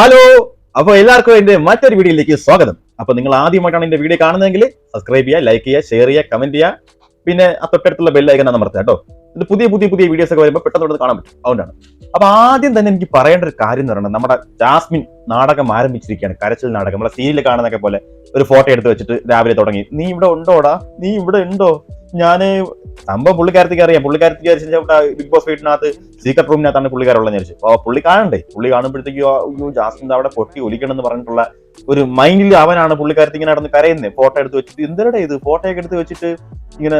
Hello അപ്പൊ എല്ലാവർക്കും എന്റെ മറ്റൊരു വീഡിയോയിലേക്ക് സ്വാഗതം. അപ്പൊ നിങ്ങൾ ആദ്യമായിട്ടാണ് എന്റെ വീഡിയോ കാണുന്നതെങ്കിൽ സബ്സ്ക്രൈബ് ചെയ്യുക ലൈക്ക് ചെയ്യുക ഷെയർ ചെയ്യുക കമന്റ് ചെയ്യുക. പിന്നെ ആ തൊട്ടടുത്തുള്ള ബെല്ലൈക്കൻ അമർത്തുക കേട്ടോ. ഇത് പുതിയ പുതിയ പുതിയ വീഡിയോസ് ഒക്കെ വരുമ്പോൾ പെട്ടെന്ന് കാണാൻ പറ്റും. അതുകൊണ്ടാണ്. അപ്പൊ ആദ്യം തന്നെ എനിക്ക് പറയേണ്ട ഒരു കാര്യം എന്ന് പറയുന്നത് നമ്മുടെ ജാസ്മിൻ നാടകം ആരംഭിച്ചിരിക്കുകയാണ്. കരച്ചിൽ നാടകം. നമ്മളെ സീരിയൽ കാണുന്നതൊക്കെ പോലെ ഒരു ഫോട്ടോ എടുത്ത് വെച്ചിട്ട് രാവിലെ തുടങ്ങി. നീ ഇവിടെ ഉണ്ടോടാ? നീ ഇവിടെ ഉണ്ടോ? ഞാൻ സംഭവം പുള്ളിക്കാരത്തേക്ക് അറിയാം. പുള്ളിക്കാരത്തേക്ക് ഇവിടെ ബിഗ് ബോസ് വീട്ടിനകത്ത് സീക്രട്ട് റൂമിനകത്താണ് പുള്ളിക്കാരുള്ളത് വിചാരിച്ചു. അപ്പൊ പുള്ളി കാണണ്ടേ? പുള്ളി കാണുമ്പോഴത്തേക്കും ജാസ്മിൻ അവിടെ പൊട്ടി ഒലിക്കണം എന്ന് പറഞ്ഞിട്ടുള്ള ഒരു മൈൻഡിൽ അവനാണ് പുള്ളിക്കാരത്തി ഇങ്ങനെ നടന്ന് കരയുന്നത് ഫോട്ടോ എടുത്ത് വെച്ചിട്ട് എന്തിനടെ ഇത്? ഫോട്ടോ ഒക്കെ എടുത്ത് വെച്ചിട്ട് ഇങ്ങനെ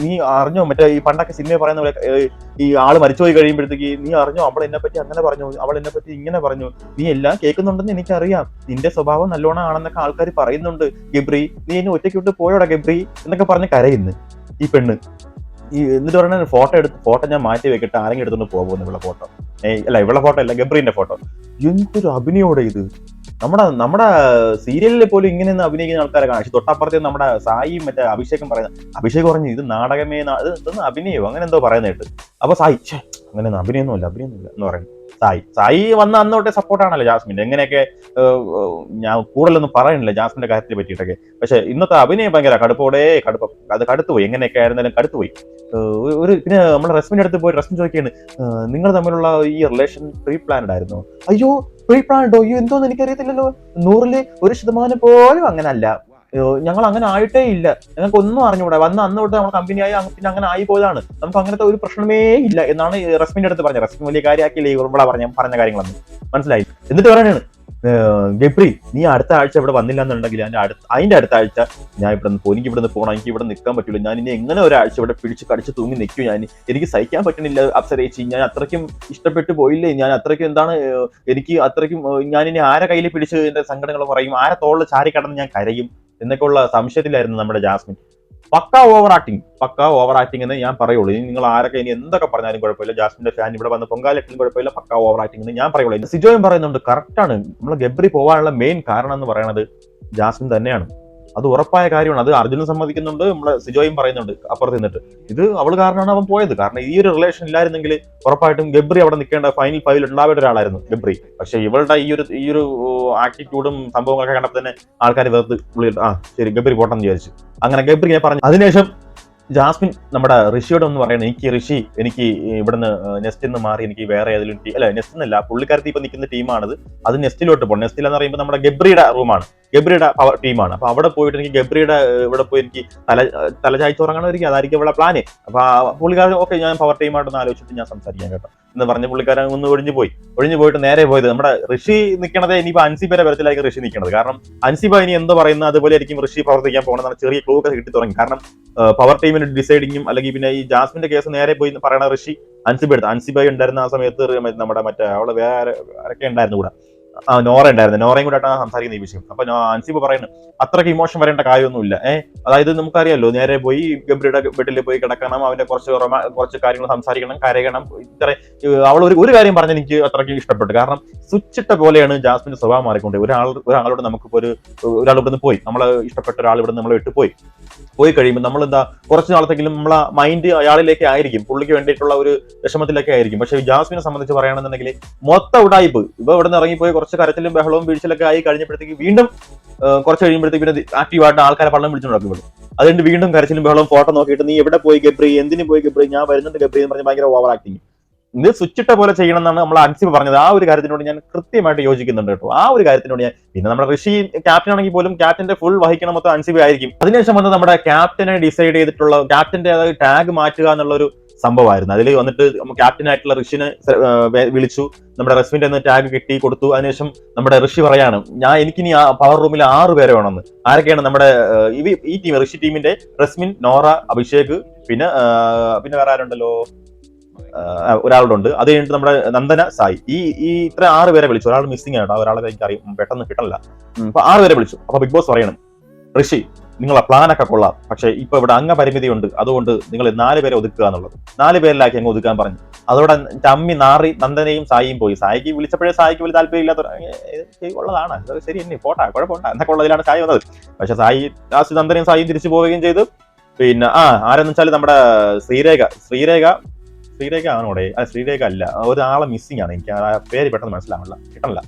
നീ അറിഞ്ഞോ? മറ്റേ ഈ പണ്ടൊക്കെ സിനിമ പറയുന്ന പോലെ ഈ ആൾ മരിച്ചുപോയി കഴിയുമ്പോഴത്തേക്ക് നീ അറിഞ്ഞോ? അവൾ എന്നെ പറ്റി അങ്ങനെ പറഞ്ഞു. അവൾ എന്നെ പറ്റി ഇങ്ങനെ പറഞ്ഞു. നീ എല്ലാം കേൾക്കുന്നുണ്ടെന്ന് എനിക്കറിയാം. നിന്റെ സ്വഭാവം നല്ലോണം ആണെന്നൊക്കെ ആൾക്കാർ പറയുന്നുണ്ട്. ഗബ്രി നീ എന്നെ ഒറ്റയ്ക്ക് വിട്ട് പോയോടാ ഗബ്രി? എന്നൊക്കെ പറഞ്ഞ് കരയുന്നു ഈ പെണ്ണ്. ഈ എന്നിട്ട് പറഞ്ഞ ഫോട്ടോ എടുത്ത് ഫോട്ടോ ഞാൻ മാറ്റി വെക്കിട്ട്. ആരെങ്കിലും എടുത്തുകൊണ്ട് പോകുന്നു ഇവിടെ ഫോട്ടോ അല്ല ഇവിടെ ഫോട്ടോ അല്ല ഗബ്രീന്റെ ഫോട്ടോ എന്തൊരു അഭിനയോടെ ഇത്? നമ്മുടെ നമ്മുടെ സീരിയലിൽ പോലും ഇങ്ങനെ അഭിനയിക്കുന്ന ആൾക്കാരെ കാണാം. തൊട്ടപ്പുറത്തെ നമ്മുടെ സായിയും മറ്റേ അഭിഷേകം പറയുന്നത് അഭിഷേക് പറഞ്ഞു ഇത് നാടകമേ ഇത് ഇതൊന്നും അഭിനയോ? അങ്ങനെ എന്തോ പറയുന്നതായിട്ട് അപ്പൊ സായി ഛേ അങ്ങനെ അഭിനയൊന്നുമില്ല അഭിനയൊന്നുമില്ല എന്ന് പറയുന്നു സായി സായി വന്ന അന്ന് തൊട്ടേ സപ്പോർട്ടാണല്ലോ ജാസ്മിൻ എങ്ങനെയൊക്കെ ഞാൻ കൂടുതലൊന്നും പറയുന്നില്ല ജാസ്മിന്റെ കാര്യത്തെ പറ്റിയിട്ടൊക്കെ. പക്ഷെ ഇന്നത്തെ അഭിനയം ഭയങ്കര കടുപ്പോടെ കടുപ്പം അത് കടുത്തുപോയി. എങ്ങനെയൊക്കെ ആയിരുന്നാലും കടുത്തുപോയി. പോയി ഒരു- പിന്നെ നമ്മുടെ റസ്മിന്റെ അടുത്ത് പോയി റസ്മിൻ ചോദിക്കുകയാണ് നിങ്ങൾ തമ്മിലുള്ള ഈ റിലേഷൻ പ്രീ പ്ലാൻഡ് ആയിരുന്നു? അയ്യോ പ്രീ പ്ലാൻഡോ അയ്യോ എന്തോന്ന് എനിക്കറിയത്തില്ലല്ലോ. നൂറിൽ ഒരു ശതമാനം പോലും അങ്ങനെ അല്ല ഞങ്ങൾ അങ്ങനെ ആയിട്ടേ ഇല്ല. ഞങ്ങൾക്ക് ഒന്നും അറിഞ്ഞുകൂടാ വന്ന അന്ന് തൊട്ട് നമ്മുടെ കമ്പനിയായി പിന്നെ അങ്ങനെ ആയി പോയതാണ്. നമുക്ക് അങ്ങനത്തെ ഒരു പ്രശ്നമേ ഇല്ല എന്നാണ് റസ്മിന്റെ അടുത്ത് പറഞ്ഞത്. റസ്മിൻ വലിയ കാര്യമാക്കിയില്ലേ ഇവിടെ പറഞ്ഞ പറഞ്ഞ കാര്യങ്ങളൊന്നും. മനസ്സിലായി? എന്നിട്ട് പറയണാണ് ഗബ്രി നീ അടുത്ത ആഴ്ച ഇവിടെ വന്നില്ല എന്നുണ്ടെങ്കിൽ ഞാൻ അടുത്ത അതിന്റെ അടുത്ത ആഴ്ച ഞാൻ ഇവിടെ നിന്ന് എനിക്ക് ഇവിടെ നിന്ന് പോകണം എനിക്ക് ഇവിടെ നിൽക്കാൻ പറ്റില്ല ഞാൻ ഇനി എങ്ങനെ ഒരാഴ്ച ഇവിടെ പിടിച്ച് കടിച്ച് തൂങ്ങി നിൽക്കും ഞാൻ? എനിക്ക് സഹിക്കാൻ പറ്റണില്ല അപ്സരേച്ചി ഞാൻ അത്രയ്ക്കും ഇഷ്ടപ്പെട്ടു പോയില്ലേ? ഞാൻ അത്രയ്ക്കും എന്താണ് എനിക്ക് അത്രയ്ക്കും ഞാൻ ഇനി ആരെ കയ്യിൽ പിടിച്ച് എന്റെ സങ്കടങ്ങൾ പറയും? ആരെ തോളിൽ ചാരി കടന്ന് ഞാൻ കരയും? എന്നൊക്കെയുള്ള സംശയത്തിലായിരുന്നു നമ്മുടെ Jasmine. Pakka over acting pakka over acting എന്ന് ഞാൻ പറയുള്ളൂ. ഇനി നിങ്ങൾ ആരൊക്കെ ഇനി എന്തൊക്കെ പറഞ്ഞാലും കുഴപ്പമില്ല. ജാസ്മിന്റെ ഫാൻ ഇവിടെ വന്ന് പൊങ്കാലിട്ടും കുഴപ്പമില്ല. പക്ക ഓവർ ആക്ടിങ് എന്ന് ഞാൻ പറയുള്ളൂ. സിജോയും പറയുന്നുണ്ട് കറക്റ്റ് ആണ്. നമ്മൾ ഗബ്രി പോകാനുള്ള മെയിൻ കാരണം എന്ന് പറയുന്നത് ജാസ്മിൻ തന്നെയാണ്. അത് ഉറപ്പായ കാര്യമാണ്. അത് അർജുനും സമ്മതിക്കുന്നുണ്ട് നമ്മളെ സിജോയും പറയുന്നുണ്ട് അപ്പുറത്ത് നിന്നിട്ട്. ഇത് അവൾ കാരണമാണ് അവൻ പോയത്. കാരണം ഈ ഒരു റിലേഷൻ ഇല്ലായിരുന്നെങ്കിൽ ഉറപ്പായിട്ടും ഗബ്രി അവിടെ നിൽക്കേണ്ട ഫൈനൽ ഫൈവിൽ ഉണ്ടാവേണ്ട ഒരാളായിരുന്നു ഗബ്രി. പക്ഷെ ഇവളുടെ ഈ ഒരു ഈ ഒരു ആറ്റിറ്റ്യൂഡും സംഭവങ്ങളൊക്കെ കണ്ടപ്പോൾ തന്നെ ആൾക്കാർ വെറുതെ പുള്ളി ആ ശരി ഗബ്രി പോട്ടെന്ന് വിചാരിച്ചു. അങ്ങനെ ഗബ്രി ഞാൻ പറഞ്ഞു. അതിനുശേഷം ജാസ്മിൻ നമ്മുടെ ഋഷിയോട് ഒന്ന് പറയണം എനിക്ക് ഋഷി എനിക്ക് ഇവിടുന്ന് നെസ്റ്റിൽ നിന്ന് മാറി എനിക്ക് വേറെ ഏതെങ്കിലും ടീം അല്ല നെസ്റ്റ് എന്നല്ല പുള്ളിക്കാരത്തി ഇപ്പൊ നിൽക്കുന്ന ടീമാണത് അത് നെസ്റ്റിലോട്ട് പോകണം നെസ്റ്റിൽ എന്ന് പറയുമ്പോൾ നമ്മുടെ ഗബ്രിയുടെ റൂമാണ് ഗബ്രിയുടെ പവർ ടീമാണ് അപ്പൊ അവിടെ പോയിട്ട് എനിക്ക് ഗബ്രിയുടെ ഇവിടെ പോയി എനിക്ക് തല തലചായ്ച്ച് ഉറങ്ങണമായിരിക്കും. അതായിരിക്കും ഇവിടെ പ്ലാന് അപ്പൊ പുള്ളിക്കാരൻ ഓക്കെ ഞാൻ പവർ ടീമായിട്ടൊന്ന് ആലോചിച്ചിട്ട് ഞാൻ സംസാരിക്കാം കേട്ടോ. എന്ന് പറഞ്ഞ പുള്ളിക്കാരൻ ഒന്ന് ഒഴിഞ്ഞു പോയി. ഒഴിഞ്ഞു പോയിട്ട് നേരെ പോയത് നമ്മുടെ ഋഷി നിൽക്കണത് ഇനിയിപ്പോ അൻസിബയുടെ പരത്തിലായിരിക്കും ഋഷി നിൽക്കുന്നത് കാരണം അൻസിബ ഇനി എന്തോ പറയുന്ന അതുപോലെ ആയിരിക്കും ഋഷി പ്രവർത്തിക്കാൻ പോകുന്നത് ചെറിയ ക്ലൂ ഒക്കെ കിട്ടി തുടങ്ങി. കാരണം പവർ ടീമിന് ഡിസൈഡിങ്ങും അല്ലെങ്കിൽ പിന്നെ ഈ ജാസ്മിന്റെ കേസ് നേരെ പോയി പറയണ ഋഷി അൻസിബ എടുത്ത് അൻസിബ ഉണ്ടായിരുന്ന ആ സമയത്ത് നമ്മുടെ മറ്റേ അവളെ വേറെ ആരൊക്കെ ഉണ്ടായിരുന്നു കൂടെ? നോറ ഉണ്ടായിരുന്നു. നോറയും കൂടെ ആയിട്ടാണ് സംസാരിക്കുന്ന ഈ വിഷയം. അപ്പൊ അൻസിബ് പറയുന്നു അത്രയ്ക്ക് ഇമോഷൻ വരേണ്ട കാര്യമൊന്നുമില്ല. ഏഹ് അതായത് നമുക്കറിയാലോ നേരെ പോയി ഗബ്രിയുടെ വീട്ടിൽ പോയി കിടക്കണം അവന്റെ കുറച്ച് കുറച്ച് കാര്യങ്ങൾ സംസാരിക്കണം കരയണം. ഇത്ര അവൾ ഒരു ഒരു കാര്യം പറഞ്ഞ എനിക്ക് അത്രയ്ക്ക് ഇഷ്ടപ്പെട്ടു. കാരണം സ്വിച്ചിട്ട പോലെയാണ് ജാസ്മിന്റെ സ്വഭാവം മാറിക്കൊണ്ട് ഒരാൾ ഒരാളോട് നമുക്കിപ്പോ ഒരു ഒരാൾ ഇവിടുന്ന് പോയി. നമ്മളെ ഇഷ്ടപ്പെട്ട ഒരാൾ ഇവിടെ നമ്മളെ വിട്ടു പോയി. പോയി കഴിയുമ്പോൾ നമ്മൾ എന്താ കുറച്ച് നാളത്തെങ്കിലും നമ്മളെ മൈൻഡ് അയാളിലേക്ക് ആയിരിക്കും. പുള്ളിക്ക് വേണ്ടിയിട്ടുള്ള ഒരു വിഷമത്തിലൊക്കെ ആയിരിക്കും. പക്ഷെ ജാസ്മിനെ സംബന്ധിച്ച് പറയുകയാണെന്നുണ്ടെങ്കിൽ മൊത്തം ഉടായ്പ് ഇപ്പൊ ഇവിടെ നിന്ന് ഇറങ്ങിപ്പോയി കുറച്ച് കരച്ചിലും ബഹളവും വീഴ്ചയിലൊക്കെ ആയി കഴിഞ്ഞപ്പോഴത്തേക്ക് വീണ്ടും കുറച്ച് കഴിയുമ്പോഴത്തേക്ക് പിന്നെ ആക്റ്റീവായിട്ട് ആൾക്കാരെ പള്ളം വിളിച്ചു നടക്കും അതുകൊണ്ട് വീണ്ടും കരച്ചിലും ബഹളവും ഫോട്ടോ നോക്കിയിട്ട് നീ എവിടെ പോയി ഗബ്രി? എന്തിനു പോയി ഗബ്രി? ഞാൻ വരുന്നുണ്ട് ഗബ്രി എന്ന് പറഞ്ഞ് ഭയങ്കര ഓവർ ആക്ടിങ് ഇത് സ്വിച്ചിട്ട പോലെ ചെയ്യണം എന്നാണ് നമ്മൾ അൻസിബ് പറഞ്ഞത്. ആ ഒരു കാര്യത്തിനോട് ഞാൻ കൃത്യമായിട്ട് യോജിക്കുന്നുണ്ട് കേട്ടോ. ആ ഒരു കാര്യത്തിനോട് ഞാൻ പിന്നെ നമ്മുടെ ഋഷി ക്യാപ്റ്റൻ ആണെങ്കിൽ പോലും ക്യാപ്റ്റന്റെ ഫുൾ വഹിക്കണം മൊത്തം അൻസിബ് ആയിരിക്കും. അതിനുശേഷം വന്ന് നമ്മുടെ ക്യാപ്റ്റനെ ഡിസൈഡ് ചെയ്തിട്ടുള്ള ക്യാപ്റ്റന്റെ അതായത് ടാഗ് മാറ്റുക എന്നുള്ള ഒരു സംഭവമായിരുന്നു. അതിൽ വന്നിട്ട് ക്യാപ്റ്റൻ ആയിട്ടുള്ള ഋഷിനെ വിളിച്ചു. നമ്മുടെ റസ്മിന്റെ ടാഗ് കിട്ടി കൊടുത്തു. അതിനുശേഷം നമ്മുടെ ഋഷി പറയാണ് ഞാൻ എനിക്കിനി ആ പവർ റൂമിൽ ആറ് പേരെ വേണമെന്ന്. ആരൊക്കെയാണ് നമ്മുടെ ഈ ടീം ഋഷി ടീമിന്റെ റസ്മിൻ നോറ അഭിഷേക് പിന്നെ പിന്നെ വേറെ ആരുണ്ടല്ലോ? ഒരാളുടെ ഉണ്ട് അത് കഴിഞ്ഞിട്ട് നമ്മുടെ നന്ദന സായി. ഈ ഈ ഇത്ര ആറ് പേരെ വിളിച്ചു. ഒരാൾ മിസ്സിംഗ് ആയിട്ടോ ഒരാളെ എനിക്ക് അറിയാം പെട്ടെന്ന് കിട്ടണില്ല. അപ്പൊ ആറ് പേരെ വിളിച്ചു. അപ്പൊ ബിഗ് ബോസ് പറയണം ഋഷി നിങ്ങളെ പ്ലാനൊക്കെ കൊള്ളാം. പക്ഷെ ഇപ്പൊ ഇവിടെ അംഗപരിമിതി ഉണ്ട് അതുകൊണ്ട് നിങ്ങൾ നാല് പേരെ ഒതുക്കുക എന്നുള്ളത്. നാല് പേരിലാക്കി അങ്ങ് ഒതുക്കാൻ പറഞ്ഞു. അതോടെ ചമ്മി നാറി നന്ദനയും സായിയും പോയി. സായിക്ക് വിളിച്ചപ്പോഴേ സായിക്ക് വലിയ താല്പര്യമില്ലാത്ത ഉള്ളതാണ് ശരി എന്നെ പോട്ടാ കുഴപ്പമുണ്ട എന്നൊക്കെ ഉള്ളതിലാണ് സായി വന്നത്. പക്ഷെ സായി ലാസ്റ്റ് നന്ദനയും സായിയും തിരിച്ചു പോവുകയും ചെയ്തു. പിന്നെ ആ ആരെന്ന് വെച്ചാൽ നമ്മുടെ ശ്രീരേഖ. ശ്രീരേഖ ശ്രീരേഖ ആണോടെ? അല്ല ശ്രീരേഖ അല്ല. ഒരാളെ മിസ്സിംഗ് ആണ്. എനിക്ക് ആ പേര് പെട്ടെന്ന് മനസ്സിലാവില്ല കിട്ടണില്ല.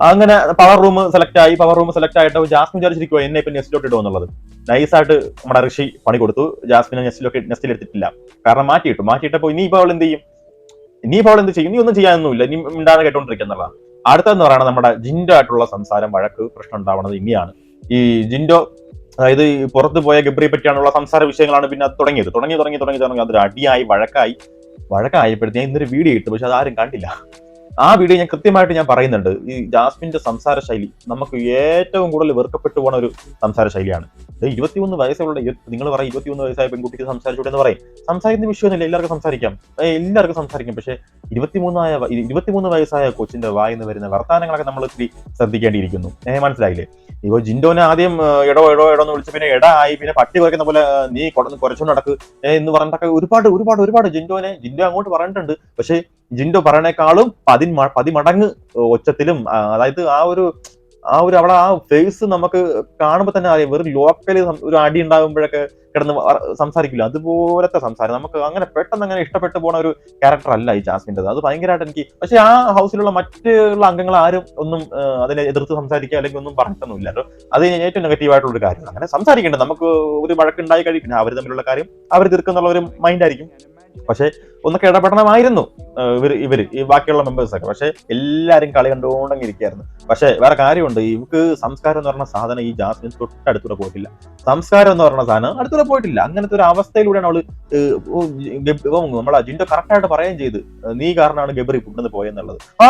അങ്ങനെ പവർ റൂം സെലക്ട് ആയി. പവർ റൂം സെലക്ട് ആയിട്ട് ജാസ്മിൻ വിചാരിച്ചിരിക്കുവോ എന്നെ ഇപ്പം നെസ്റ്റിലോട്ട് ഇടുമോ എന്നുള്ളത്. നൈസായിട്ട് നമ്മുടെ ഋഷി പണി കൊടുത്തു. ജാസ്മിനെ നെസ്റ്റിലൊക്കെ നെസ്റ്റിൽ എടുത്തിട്ടില്ല കാരണം മാറ്റിയിട്ടു. മാറ്റിയിട്ടപ്പോ ഇപ്പോൾ അവൾ എന്ത് ചെയ്യും? ഇനി ഇപ്പോൾ അവൾ എന്ത് ചെയ്യും? ഇനി ഒന്നും ചെയ്യാനൊന്നുമില്ല. ഇനി മിണ്ടാതെ കേട്ടോണ്ടിരിക്കുന്നതാണ് എന്നുള്ളതാണ്. അടുത്തെന്ന് പറയുന്നത് നമ്മുടെ ജിൻഡോ ആയിട്ടുള്ള സംസാരം വഴക്ക് പ്രശ്നം ഉണ്ടാവുന്നത് ഇനിയാണ്. ഈ ജിൻഡോ അതായത് പുറത്ത് പോയ ഗബ്രിയെ പറ്റിയാണുള്ള സംസാര വിഷയങ്ങളാണ് പിന്നെ അത് തുടങ്ങിയത്. തുടങ്ങി തുടങ്ങി തുടങ്ങി തുടങ്ങി. അതൊരു അടിയായി വഴക്കായി. വഴക്കായപ്പോഴത്തേക്ക് ഇന്നൊരു വീഡിയോ ഇട്ടു പക്ഷെ അതാരും കണ്ടില്ല. ആ വീഡിയോ ഞാൻ കൃത്യമായിട്ട് ഞാൻ പറയുന്നുണ്ട്. ഈ ജാസ്മിന്റെ സംസാര ശൈലി നമുക്ക് ഏറ്റവും കൂടുതൽ വെറുക്കപ്പെട്ടു പോണ ഒരു സംസാര ശൈലിയാണ് ഇരുപത്തിമൂന്ന് വയസ്സുള്ള നിങ്ങൾ പറയും ഇരുപത്തിമൂന്ന് വയസ്സായ പെൺകുട്ടിക്ക് സംസാരിച്ചോട്ടെ എന്ന് പറയും. സംസാരിക്കുന്ന വിഷയമൊന്നുമില്ല എല്ലാവർക്കും സംസാരിക്കാം. എല്ലാവർക്കും സംസാരിക്കാം. പക്ഷേ ഇരുപത്തിമൂന്നായ ഇരുപത്തിമൂന്ന് വയസ്സായ കൊച്ചിന്റെ വായിന്ന് വരുന്ന വർത്താനങ്ങളൊക്കെ നമ്മൾ ഇത്തിരി ശ്രദ്ധിക്കേണ്ടിയിരിക്കുന്നു. ഏഹ് മനസ്സിലായില്ലേ? ഇപ്പൊ ജിൻഡോനെ ആദ്യം എടോ എടോ എടോ എന്ന് വിളിച്ച് പിന്നെ എടാ ആയി പിന്നെ പട്ടി കുറയ്ക്കുന്ന പോലെ നീ കുറച്ചുകൊണ്ട് നടക്ക്. എന്ന് പറഞ്ഞിട്ടൊക്കെ ഒരുപാട് ഒരുപാട് ഒരുപാട് ജിൻഡോനെ ജിൻഡോ അങ്ങോട്ട് പറഞ്ഞിട്ടുണ്ട്. പക്ഷേ ജിൻഡോ പറയണേക്കാളും പതി പതിമടങ്ങ് ഒച്ചത്തിലും അതായത് ആ ഒരു ആ ഒരു അവിടെ ആ ഫേസ് നമുക്ക് കാണുമ്പോൾ തന്നെ അറിയാം. വെറും ലോക്കൽ ഒരു അടി ഉണ്ടാകുമ്പോഴൊക്കെ കിടന്ന് സംസാരിക്കില്ല. അതുപോലത്തെ സംസാരം. നമുക്ക് അങ്ങനെ പെട്ടെന്ന് അങ്ങനെ ഇഷ്ടപ്പെട്ടു പോണ ഒരു ക്യാരക്ടർ അല്ല ഈ ജാസ്മിന്റെ അത്. ഭയങ്കരമായിട്ട് എനിക്ക് പക്ഷെ ആ ഹൗസിലുള്ള മറ്റുള്ള അംഗങ്ങൾ ആരും ഒന്നും അതിനെ എതിർത്ത് സംസാരിക്കുക അല്ലെങ്കിൽ ഒന്നും പറഞ്ഞിട്ടൊന്നുമില്ല. അത് ഏറ്റവും നെഗറ്റീവായിട്ടുള്ള ഒരു കാര്യമാണ്. അങ്ങനെ സംസാരിക്കേണ്ടത് നമുക്ക് ഒരു വഴക്കുണ്ടായി കഴിയും അവർ തമ്മിലുള്ള കാര്യം അവർ തീർക്കുന്നുള്ള ഒരു മൈൻഡ് ആയിരിക്കും. പക്ഷെ ഒന്നൊക്കെ ഇടപെടണമായിരുന്നു. ഇവർ ഇവർ ഈ ബാക്കിയുള്ള മെമ്പേഴ്സൊക്കെ പക്ഷെ എല്ലാരും കളി കണ്ടുകൊണ്ടെങ്കിൽ ഇരിക്കുകയായിരുന്നു പക്ഷെ വേറെ കാര്യമുണ്ട്. ഇവക്ക് സംസ്കാരം എന്ന് പറഞ്ഞ സാധനം ഈ ജാസ്മിൻ തൊട്ടടുത്തൂടെ പോയിട്ടില്ല. സംസ്കാരം എന്ന് പറഞ്ഞ സാധനം അടുത്തൂടെ പോയിട്ടില്ല. അങ്ങനത്തെ ഒരു അവസ്ഥയിലൂടെയാണ് അവൾ നമ്മളെ ജിൻഡോ കറക്റ്റായിട്ട് പറയുകയും ചെയ്ത് നീ കാരണമാണ് ഗബറി ഇവിടുന്ന് പോയെന്നുള്ളത്. ആ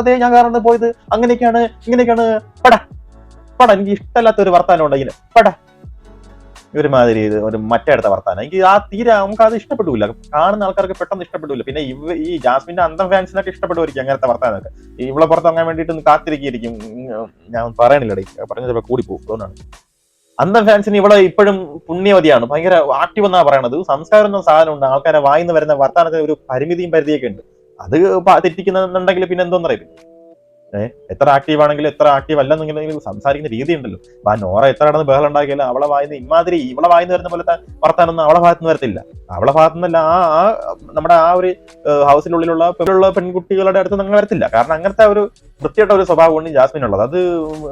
അതെ ഞാൻ കാരണം പോയത്. അങ്ങനെയൊക്കെയാണ് ഇങ്ങനെയൊക്കെയാണ്. പട പട എനിക്ക് ഇഷ്ടമല്ലാത്ത ഒരു വർത്താനം ഉണ്ട് ഇങ്ങനെ പട ഒരുമാതിരി ഇത് ഒരു മറ്റേടത്ത വർത്താനം. എനിക്ക് ആ തീരെ നമുക്ക് അത് ഇഷ്ടപ്പെട്ടില്ല കാണുന്ന ആൾക്കാർക്ക് പെട്ടെന്ന് ഇഷ്ടപ്പെട്ടില്ല പിന്നെ ഇവ ഈ ജാസ്മിന്റെ അന്തം ഫാൻസിനൊക്കെ ഇഷ്ടപ്പെടുമായിരിക്കും അങ്ങനത്തെ വർത്താനൊക്കെ ഇവിടെ പുറത്തിറങ്ങാൻ വേണ്ടിയിട്ട് കാത്തിരിക്കും ഞാൻ പറയണില്ല പറഞ്ഞത് ചിലപ്പോൾ കൂടി പോകും അതുകൊണ്ടാണ്. അന്തം ഫാൻസിന് ഇവിടെ ഇപ്പോഴും പുണ്യവതിയാണ്. ഭയങ്കര ആക്റ്റീവ് എന്നാ പറയണത്. സംസ്കാരം എന്ന സാധനം ഉണ്ട് ആൾക്കാരെ വായിന്ന് വരുന്ന വർത്താനത്തിന് ഒരു പരിമിതിയും പരിധിയൊക്കെ ഉണ്ട്. അത് തെറ്റിക്കുന്നുണ്ടെങ്കിൽ പിന്നെ എന്തോന്നറിയില്ല. എത്ര ആക്റ്റീവ് ആണെങ്കിലും എത്ര ആക്റ്റീവ് അല്ലെന്നെങ്കിലും സംസാരിക്കുന്ന രീതി ഉണ്ടല്ലോ അപ്പൊ ആ നോറ എത്ര ആണെന്ന് ബഹളം ഉണ്ടാക്കിയാലും അവളെ വായിന്ന് ഇമാതിരി ഇവളെ വായിന്ന് വരുന്ന പോലത്തെ വർത്താനൊന്നും അവളെ ഭാഗത്ത് നിന്ന് വരത്തില്ല. അവളെ ഭാഗത്തു നിന്നല്ല ആ ആ നമ്മുടെ ആ ഒരു ഹൗസിനുള്ളിലുള്ള പെൺകുട്ടികളുടെ അടുത്ത് നിങ്ങൾ വരത്തില്ല. കാരണം അങ്ങനത്തെ ഒരു വൃത്തിയായിട്ട ഒരു സ്വഭാവമാണ് ജാസ്മിൻ ഉള്ളത്. അത്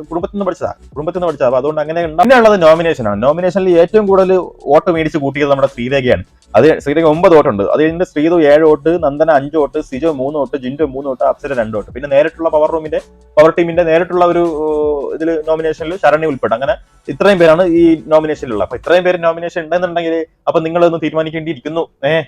കുടുംബത്തിൽ നിന്ന് പഠിച്ചതാ. കുടുംബത്തിൽ നിന്ന് പഠിച്ചതാ. അതുകൊണ്ട് അങ്ങനെ. പിന്നെ ഉള്ളത് നോമിനേഷൻ ആണ്. നോമിനേഷനിൽ ഏറ്റവും കൂടുതൽ വോട്ട് മേടിച്ച് കൂട്ടിയത് നമ്മുടെ ശ്രീരേഖയാണ്. അത് ശ്രീരേഖ ഒമ്പത് വോട്ടുണ്ട്. അത് കഴിഞ്ഞ് ശ്രീതു ഏഴ് വോട്ട് നന്ദന അഞ്ച് വോട്ട് സിജോ മൂന്ന് വോട്ട് ജിൻഡോ മൂന്ന് വോട്ട് അപ്സര രണ്ട് വോട്ട്. പിന്നെ നേരിട്ടുള്ള പവർ റൂമിന്റെ പവർ ടീമിന്റെ നേരിട്ടുള്ള ഒരു ഇതിൽ നോമിനേഷനിൽ ശരണി ഉൾപ്പെട്ടു. അങ്ങനെ ഇത്രയും പേരാണ് ഈ നോമിനേഷനിലുള്ളത് അപ്പൊ ഇത്രയും പേര് നോമിനേഷൻ ഉണ്ടെന്നുണ്ടെങ്കിൽ അപ്പൊ നിങ്ങളൊന്നും തീരുമാനിക്കേണ്ടിയിരിക്കുന്നു. ഏഹ്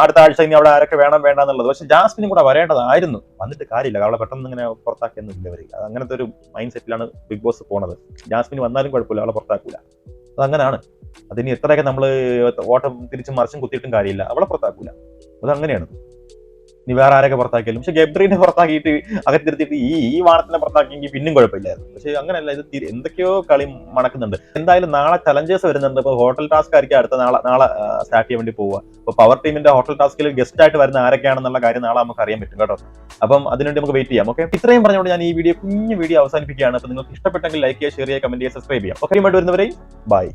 അടുത്ത ആഴ്ച ഇനി അവിടെ ആരൊക്കെ വേണം വേണ്ട എന്നുള്ളത്. പക്ഷെ ജാസ്മിനും കൂടെ വരേണ്ടതായിരുന്നു. വന്നിട്ട് കാര്യമില്ല. അവളെ പെട്ടെന്ന് ഇങ്ങനെ പുറത്താക്കിയൊന്നുമില്ല അവർ അങ്ങനത്തെ ഒരു മൈൻഡ് സെറ്റിലാണ് ബിഗ് ബോസ് പോണത്. ജാസ്മിൻ വന്നാലും കുഴപ്പമില്ല. അവളെ പുറത്താക്കൂല. അത് അങ്ങനെയാണ് അതിന് എത്രയൊക്കെ നമ്മൾ ഓട്ടം തിരിച്ചും മറിച്ചും കുത്തിയിട്ടും കാര്യമില്ല. അവളെ പുറത്താക്കൂല. അത് അങ്ങനെയാണ് നീ വേറെ ആരൊക്കെ പുറത്താക്കിയാലും. പക്ഷെ ഗബ്രീനെ പുറത്താക്കിയിട്ട് അകത്തിരുത്തിയിട്ട് ഈ ഈ വാണത്തിനെ പുറത്താക്കിയെങ്കിൽ പിന്നും കുഴപ്പമില്ലായിരുന്നു. പക്ഷെ അങ്ങനെയല്ല ഇത് എന്തൊക്കെയോ കളി മണക്കുന്നുണ്ട്. എന്തായാലും നാളെ ചലഞ്ചേഴ്സ് വരുന്നുണ്ട്. ഇപ്പൊ ഹോട്ടൽ ടാസ്ക് ആയിരിക്കും അടുത്ത നാളെ നാളെ സ്റ്റാർട്ട് ചെയ്യാൻ വേണ്ടി പോവുക. അപ്പൊ പവർ ടീമിന്റെ ഹോട്ടൽ ടാസ്കിൽ ഗസ്റ്റ് ആയിട്ട് വരുന്ന ആരൊക്കെയാണെന്നുള്ള കാര്യം നാളെ നമുക്ക് അറിയാൻ പറ്റും കേട്ടോ. അപ്പം അതിനുവേണ്ടി നമുക്ക് വെയിറ്റ് ചെയ്യാം ഓക്കെ ഇത്രയും പറഞ്ഞുകൊണ്ട് ഞാൻ ഈ വീഡിയോ കുഞ്ഞു വീഡിയോ അവസാനിപ്പിക്കുകയാണ്. അപ്പൊ നിങ്ങൾക്ക് ഇഷ്ടപ്പെട്ടെങ്കിൽ ലൈക്ക് ചെയ്യുക ഷെയർ ചെയ്യുക കമന്റ് ചെയ്യുക സബ്സ്ക്രൈബ് ചെയ്യാം ഓക്കെ വരുന്നവരെയും ബൈ